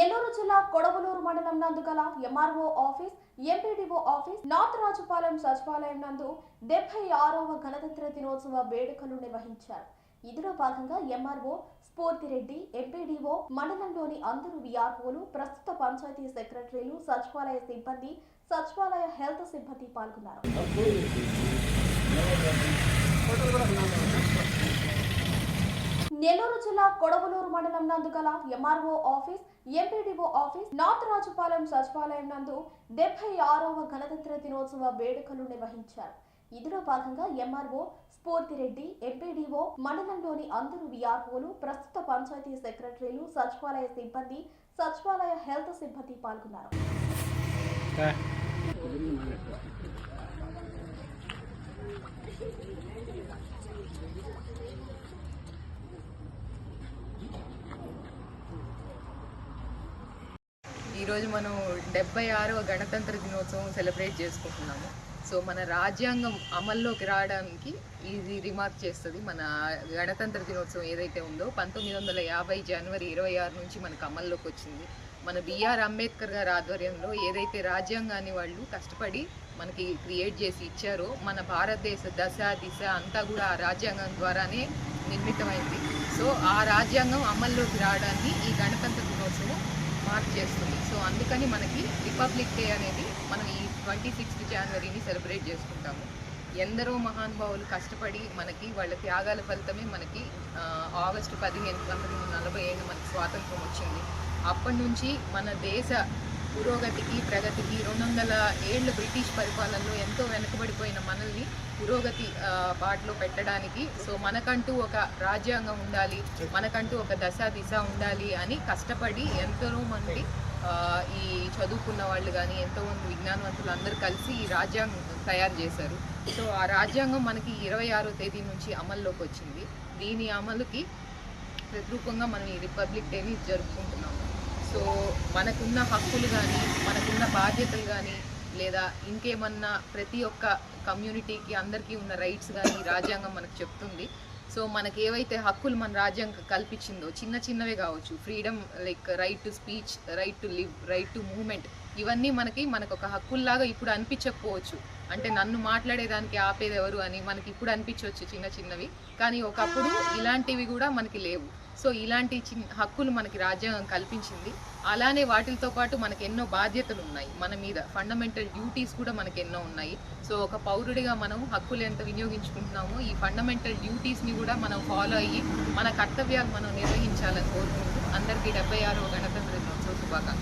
నెల్లూరు జిల్లా కొడవలూరు మండలం నందు గల MRO office MPDO office north Rajupalem సచివాలయం నందు డెబ్బై ఆరవ గణతంత్ర దినోత్సవ వేడుకలు నిర్వహించారు. ఇందులో భాగంగా ఎంఆర్ఓ స్ఫూర్తిరెడ్డి ఎంపీడీఓ మండలంలోని అందరు విఆర్ఓలు ప్రస్తుత పంచాయతీ సెక్రటరీలు సచివాలయ సిబ్బంది సచివాలయ హెల్త్ సిబ్బంది పాల్గొన్నారు. నెల్లూరు జిల్లా కొడవలూరు మండలం నందు గల MRO office MPDO office north Rajupalem సచివాలయం నందు డెబ్బై ఆరవ గణతంత్ర దినోత్సవ వేడుకలు నిర్వహించారు. ఇందులో భాగంగా ఎంఆర్ఓ స్ఫూర్తిరెడ్డి ఎంపీడీఓ మండలంలోని అందరు విఆర్ఓలు ప్రస్తుత పంచాయతీ సెక్రటరీలు సచివాలయ సిబ్బంది సచివాలయ హెల్త్ సిబ్బంది పాల్గొన్నారు. ఈరోజు మనం డెబ్బై ఆరవ గణతంత్ర దినోత్సవం సెలబ్రేట్ చేసుకుంటున్నాము. సో మన రాజ్యాంగం అమల్లోకి రావడానికి ఇది రిమార్క్ చేస్తుంది. మన గణతంత్ర దినోత్సవం ఏదైతే ఉందో పంతొమ్మిది వందల యాభై జనవరి ఇరవై ఆరు నుంచి మనకు అమల్లోకి వచ్చింది. మన బిఆర్ అంబేద్కర్ గారి ఆధ్వర్యంలో ఏదైతే రాజ్యాంగాన్ని వాళ్ళు కష్టపడి మనకి క్రియేట్ చేసి ఇచ్చారో మన భారతదేశ దశ దిశ అంతా కూడా ఆ రాజ్యాంగం ద్వారానే నిర్మితమైంది. సో ఆ రాజ్యాంగం అమల్లోకి రావడాన్ని ఈ గణతంత్ర దినోత్సవం మార్క్ చేస్తుంది. సో అందుకని మనకి రిపబ్లిక్ డే అనేది మనం ఈ ట్వంటీ సిక్స్త్ జనవరిని సెలబ్రేట్ చేసుకుంటాము. ఎందరో మహానుభావులు కష్టపడి మనకి వాళ్ళ త్యాగాల ఫలితమే మనకి ఆగస్టు పదిహేను పంతొమ్మిది వందల నలభై ఏడు మనకి స్వాతంత్రం వచ్చింది. అప్పటి నుంచి మన దేశ పురోగతికి ప్రగతికి రెండు వందల ఏళ్ళు బ్రిటిష్ పరిపాలనలో ఎంతో వెనుకబడిపోయిన మనల్ని పురోగతి బాటలో పెట్టడానికి. సో మనకంటూ ఒక రాజ్యాంగం ఉండాలి మనకంటూ ఒక దశ దిశ ఉండాలి అని కష్టపడి ఎంతో మంది ఈ చదువుకున్న వాళ్ళు కానీ ఎంతోమంది విజ్ఞానవంతులు అందరూ కలిసి ఈ రాజ్యాంగం తయారు చేశారు. సో ఆ రాజ్యాంగం మనకి ఇరవై ఆరో తేదీ నుంచి అమల్లోకి వచ్చింది. దీని అమలుకి ప్రతిరూపంగా మనం ఈ రిపబ్లిక్ డేని జరుపుకుంటున్నాము సో మనకున్న హక్కులు కానీ మనకున్న బాధ్యతలు కానీ లేదా ఇంకేమన్నా ప్రతి ఒక్క కమ్యూనిటీకి అందరికీ ఉన్న రైట్స్ కానీ రాజ్యాంగం మనకు చెప్తుంది. సో మనకి ఏవైతే హక్కులు మన రాజ్యాంగం కల్పించిందో చిన్న చిన్నవే కావచ్చు. Freedom like right to speech right to live right to movement ఇవన్నీ మనకి మనకు ఒక హక్కుల్లాగా ఇప్పుడు అనిపించకపోవచ్చు. అంటే నన్ను మాట్లాడేదానికి ఆపేది ఎవరు అని మనకి ఇప్పుడు అనిపించవచ్చు చిన్న చిన్నవి. కానీ ఒకప్పుడు ఇలాంటివి కూడా మనకి లేవు. సో ఇలాంటి చిన్న హక్కులు మనకి రాజ్యాంగం కల్పించింది. అలానే వాటితో పాటు మనకి ఎన్నో బాధ్యతలు ఉన్నాయి. మన మీద ఫండమెంటల్ డ్యూటీస్ కూడా మనకి ఎన్నో ఉన్నాయి. సో ఒక పౌరుడిగా మనం హక్కులు ఎంత వినియోగించుకుంటున్నామో ఈ ఫండమెంటల్ డ్యూటీస్ని కూడా మనం ఫాలో అయ్యి మన కర్తవ్యాలు మనం నిర్వహించాలని కోరుకుంటూ అందరికీ డెబ్బై ఆరో గణతంత్ర దినోత్సవ శుభాకాంక్షలు.